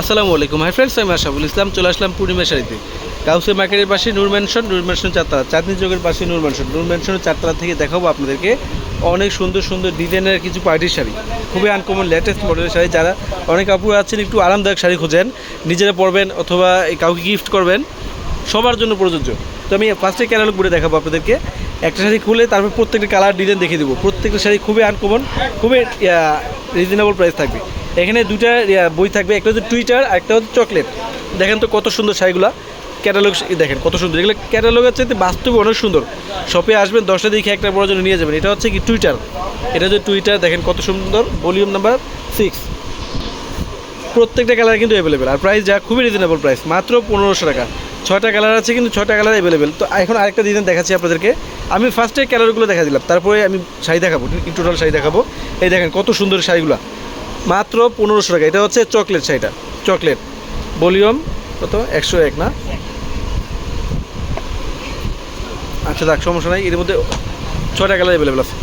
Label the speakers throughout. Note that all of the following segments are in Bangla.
Speaker 1: আসসালামু আলাইকুম। হাই ফ্রেন্ডস আমি আশাফুল ইসলাম। চলে আসলাম পূর্ণিমা শাড়িতে কাউসে মার্কেটের পাশে নূর ম্যানশন, নূর চারতলা। চাঁদনি চোখের পাশে নূর ম্যানশন। নূর চারতলা থেকে দেখাবো আপনাদেরকে অনেক সুন্দর সুন্দর ডিজাইনের কিছু পার্টির শাড়ি। খুবই আনকমন লেটেস্ট মডেলের শাড়ি। যারা অনেক আপুরা আছেন, একটু আরামদায়ক শাড়ি খোঁজেন, নিজেরা পরবেন অথবা কাউকে গিফট করবেন, সবার জন্য প্রযোজ্য। তো আমি ফার্স্টে ক্যাটালগ করে দেখাবো আপনাদেরকে। একটা শাড়ি খুলে তারপর প্রত্যেকটা কালার ডিজাইন দেখিয়ে দেবো। প্রত্যেকটা শাড়ি খুবই আনকমন খুবই রিজনেবল প্রাইস থাকবে। এখানে দুটা বই থাকবে। একটা হচ্ছে টুইটার আর একটা হচ্ছে চকলেট দেখেন তো কত সুন্দর শাড়িগুলো। ক্যাটালগ দেখেন কত সুন্দর। এগুলো ক্যাটালগের চাইতে বাস্তবে অনেক সুন্দর। শপে আসবেন, দশটা দেখে একটা বড় জন্য নিয়ে যাবেন। এটা হচ্ছে কি টুইটার এটা হচ্ছে টুইটার দেখেন কত সুন্দর। ভলিউম নাম্বার সিক্স প্রত্যেকটা কালার কিন্তু অ্যাভেলেবেল আর প্রাইস যা, খুবই রিজনেবল প্রাইস মাত্র পনেরোশো টাকা। ছয়টা কালার আছে, কিন্তু ছয়টা কালার অ্যাভেলেবেল তো এখন আরেকটা ডিজাইন দেখাচ্ছি আপনাদেরকে। আমি ফার্স্টে কালারগুলো দেখা দিলাম। তারপরে আমি শাড়ি দেখাবো। টোটাল শাড়ি দেখাবো। এই দেখেন কত সুন্দর শাড়িগুলো। মাত্র পনেরোশো টাকা। এটা হচ্ছে চকলেট শাড়িটা। চকলেট। ভলিউম কত? একশো এক, না? আচ্ছা দেখ সমস্যা নাই। এর মধ্যে ছয়টা কালার অ্যাভেলেবেল আছে।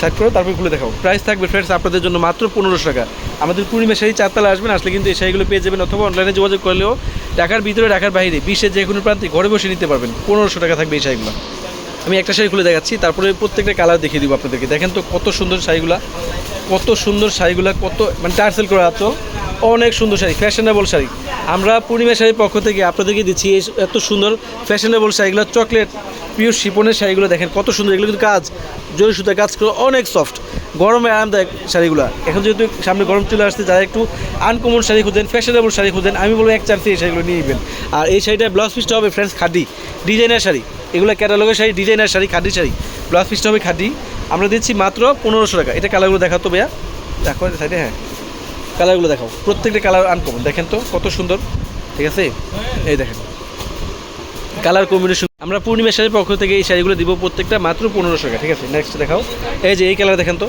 Speaker 1: সাইড করে তারপর খুলে দেখাও। প্রাইস থাকবে ফ্রেন্ডস আপনাদের জন্য মাত্র পনেরোশো টাকা। আমাদের পূর্ণিমা শাড়ি চারতলা আসবেন, আসলে কিন্তু এই শাড়িগুলো পেয়ে যাবেন অথবা অনলাইনে যোগাযোগ করলেও ঢাকার ভিতরে, ঢাকার বাইরে, বিশ্বের যে কোনো প্রান্তে ঘরে বসে নিতে পারবেন। পনেরোশো টাকা থাকবে এই শাড়িগুলো। আমি একটা শাড়ি খুলে দেখাচ্ছি, তারপরে প্রত্যেকটা কালার দেখিয়ে দিব আপনাদেরকে। দেখেন তো কত সুন্দর শাড়িগুলা। কত সুন্দর শাড়িগুলো, কত মানে টার্সেল করা তো অনেক সুন্দর শাড়ি ফ্যাশনেবল শাড়ি। আমরা পূর্ণিমা শাড়ির পক্ষ থেকে আপনাদেরকে দিচ্ছি এই এত সুন্দর ফ্যাশনেবল শাড়িগুলো চকলেট পিওর শিপনের শাড়িগুলো দেখেন, কত সুন্দর, এগুলো কিন্তু কাজ, জরি সুতার কাজ করে অনেক সফট গরমে আরামদায়ক শাড়িগুলো। এখন যেহেতু সামনে গরম চলে আসছে, যারা একটু আনকমন শাড়ি খুঁজেন ফ্যাশনেবল শাড়ি খুঁজেন, আমি বলব এক চান্সে এই শাড়িগুলো নিয়ে নেবেন। আর এই শাড়িটা ব্লাউজ পিসটা হবে ফ্রেন্ডস খাদি ডিজাইনার শাড়ি। এগুলো ক্যাটালগের শাড়ি ডিজাইনার শাড়ি খাদি শাড়ি। ব্লাউজ পিসটা হবে খাদি আমরা দিচ্ছি মাত্র পনেরোশো টাকা। এটা কালারগুলো দেখাতো ভাইয়া। দেখো সাইডে হ্যাঁ। কালারগুলো দেখাও। প্রত্যেকটা কালার আনকমন দেখেন তো, কত সুন্দর। ঠিক আছে? এই দেখেন। কালার কম্বিনেশন আমরা পূর্ণিমা শাড়ির পক্ষ থেকে এই শাড়িগুলো দিব প্রত্যেকটা মাত্র পনেরোশো টাকা। ঠিক আছে? নেক্সট দেখাও। এই যে, এই কালার দেখেন তো।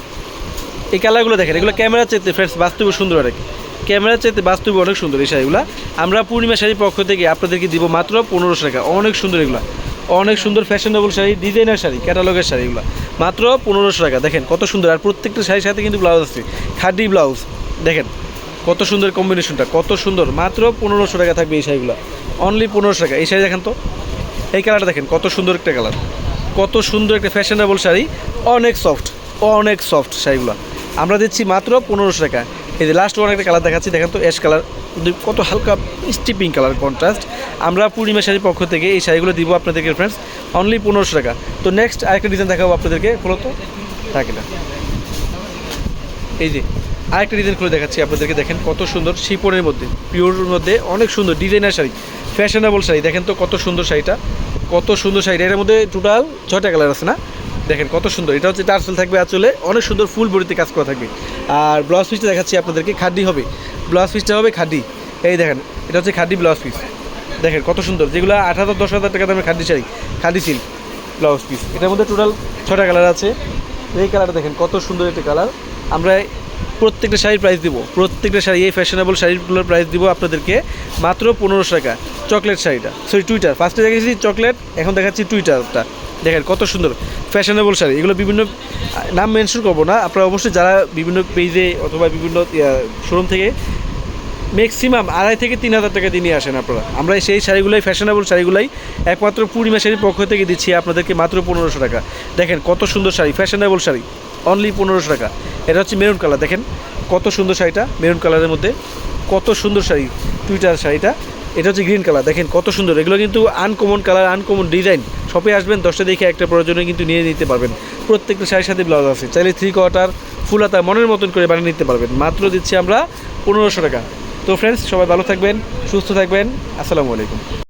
Speaker 1: এই কালারগুলো দেখেন, এগুলো ক্যামেরার চাইতে ফ্রেন্ডস বাস্তবে সুন্দর আর কি ক্যামেরার চাইতে বাস্তবে অনেক সুন্দর এই শাড়িগুলো। আমরা পূর্ণিমা শাড়ির পক্ষ থেকে আপনাদেরকে দিব মাত্র পনেরোশো টাকা। অনেক সুন্দর এগুলো। অনেক সুন্দর ফ্যাশনেবল শাড়ি ডিজাইনার শাড়ি ক্যাটালগের শাড়িগুলো মাত্র পনেরোশো টাকা। দেখেন কত সুন্দর, আর প্রত্যেকটা শাড়ির সাথে কিন্তু ব্লাউজ আছে। খাদি ব্লাউজ দেখেন কত সুন্দর কম্বিনেশনটা কত সুন্দর। মাত্র পনেরোশো টাকা থাকবে এই শাড়িগুলো। অনলি পনেরোশো টাকা। এই শাড়ি দেখেন তো, এই কালারটা দেখেন, কত সুন্দর একটা কালার কত সুন্দর একটা ফ্যাশনেবল শাড়ি। অনেক সফট অনেক সফট শাড়িগুলো। আমরা দিচ্ছি মাত্র পনেরোশো টাকা। এই যে লাস্ট ওয়ান একটা কালার দেখাচ্ছি, দেখেন তো অ্যাশ কালার কত হালকা পিঙ্ক কালার কন্ট্রাস্ট আমরা পূর্ণিমা শাড়ির পক্ষ থেকে এই শাড়িগুলো দিব আপনাদেরকে ফ্রেন্ডস অনলি পনেরোশো টাকা। তো নেক্সট আরেকটা ডিজাইন দেখাবো আপনাদেরকে ফলত থাকে না এই যে আরেকটা ডিজাইন খুলে দেখাচ্ছি আপনাদেরকে, দেখেন কত সুন্দর শিপনের মধ্যে পিওরের মধ্যে অনেক সুন্দর ডিজাইনার শাড়ি ফ্যাশনেবল শাড়ি। দেখেন তো কত সুন্দর শাড়িটা, কত সুন্দর শাড়িটা এর মধ্যে টোটাল ছয়টা কালার আছে না? দেখেন কত সুন্দর। এটা হচ্ছে টার্সেল থাকবে আসলে অনেক সুন্দর ফুল বডিতে কাজ করা থাকবে। আর ব্লাউজ পিসটা দেখাচ্ছি আপনাদেরকে। খাড্ডি হবে। ব্লাউজ পিসটা হবে খাড্ডি। এই দেখেন, এটা হচ্ছে খাড্ডি ব্লাউজ পিস। দেখেন কত সুন্দর। যেগুলো আট হাজার, দশ হাজার টাকা দামে খাড্ডি চাই। Khadi silk blouse piece. এটার মধ্যে টোটাল ছটা কালার আছে। এই কালারটা দেখেন, কত সুন্দর একটা কালার আমরা প্রত্যেকটা শাড়ির প্রাইস দিব। প্রত্যেকটা শাড়ি, এই ফ্যাশনেবল শাড়িগুলোর প্রাইস দিব আপনাদেরকে মাত্র পনেরোশো টাকা। চকলেট শাড়িটা। সরি টুইটার ফার্স্টে দেখেছি চকলেট এখন দেখাচ্ছি টুইটারটা দেখেন কত সুন্দর ফ্যাশনেবল শাড়ি। এগুলো বিভিন্ন নাম মেনশন করব না। আপনারা অবশ্যই যারা বিভিন্ন পেজে অথবা বিভিন্ন শোরুম থেকে ম্যাক্সিমাম আড়াই থেকে তিন হাজার টাকা দিয়ে নিয়ে আসেন আপনারা। আমরা সেই শাড়িগুলাই ফ্যাশনেবল শাড়িগুলাই একমাত্র পূর্ণিমা শাড়ির পক্ষ থেকে দিচ্ছি আপনাদেরকে মাত্র পনেরোশো টাকা। দেখেন কত সুন্দর শাড়ি ফ্যাশনেবল শাড়ি অনলি পনেরোশো টাকা। এটা হচ্ছে মেরুন কালার দেখেন কত সুন্দর শাড়িটা মেরুন কালারের মধ্যে কত সুন্দর শাড়ি টুইটার শাড়িটা। এটা হচ্ছে গ্রিন কালার দেখেন কত সুন্দর। এগুলো কিন্তু আনকমন কালার আনকমন ডিজাইন শপে আসবেন, দশটা দেখে একটা প্রয়োজনে কিন্তু নিয়ে নিতে পারবেন। প্রত্যেকটা শাড়ির সাথে ব্লাউজ আছে। চাইলে থ্রি কোয়ার্টার ফুলাতা মনের মতন করে বানিয়ে নিতে পারবেন। মাত্র দিচ্ছি আমরা পনেরোশো টাকা। তো ফ্রেন্ডস সবাই ভালো থাকবেন সুস্থ থাকবেন আসসালামু আলাইকুম।